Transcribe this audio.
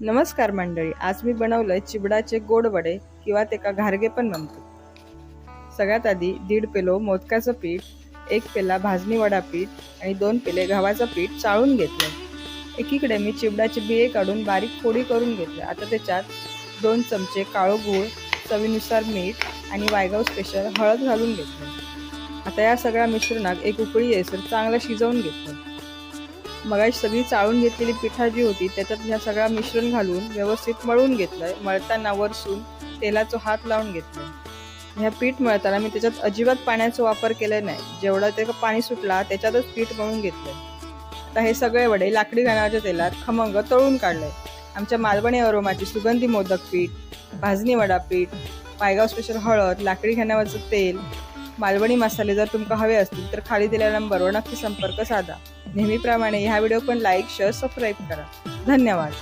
नमस्कार मंडळी आज मी बनवलंय चिबडाचे गोड वडे किंवा ते का घारगे पण म्हणतो सगळ्यात आधी दीड पेलो मोदकाचं पीठ एक पेला भाजणी वडा पीठ आणि दोन पेले गव्हाचं पीठ चाळून घेतलं. एकीकडे मी चिबडाचे बिये काढून बारीक फोडी करून घेतले. आता त्याच्यात दोन चमचे काळो गूळ चवीनुसार मीठ आणि वायगाव स्पेशल हळद घालून घेतलं. आता या सगळ्या मिश्रणात एक उकळी येसर चांगलं शिजवून घेतलं. मगाशी सगळी चाळून घेतलेली पिठा जी होती त्याच्यात ह्या सगळा मिश्रण घालून व्यवस्थित मळून घेतलंय. मळताना वरसून तेलाचा हात लावून घेतलं ह्या पीठ मळताना मी त्याच्यात अजिबात पाण्याचा वापर केला नाही. जेवढं ते पाणी सुटला त्याच्यातच पीठ मळून घेतलंय. आता हे सगळे वडे लाकडी घाण्याच्या तेलात खमंग तळून काढलंय. आमच्या मालवणी अरोमाची सुगंधी मोदक पीठ भाजणी वडा पीठ पायगाव स्पेशल हळद लाकडी घाण्यावरचं तेल मालवणी मसाले जर तुमका हवे असतील तर खाली दिलेल्या नंबरवर नक्की संपर्क साधा. नेहमीप्रमाणे ह्या व्हिडिओ पण लाईक शेअर सबस्क्राईब करा. धन्यवाद.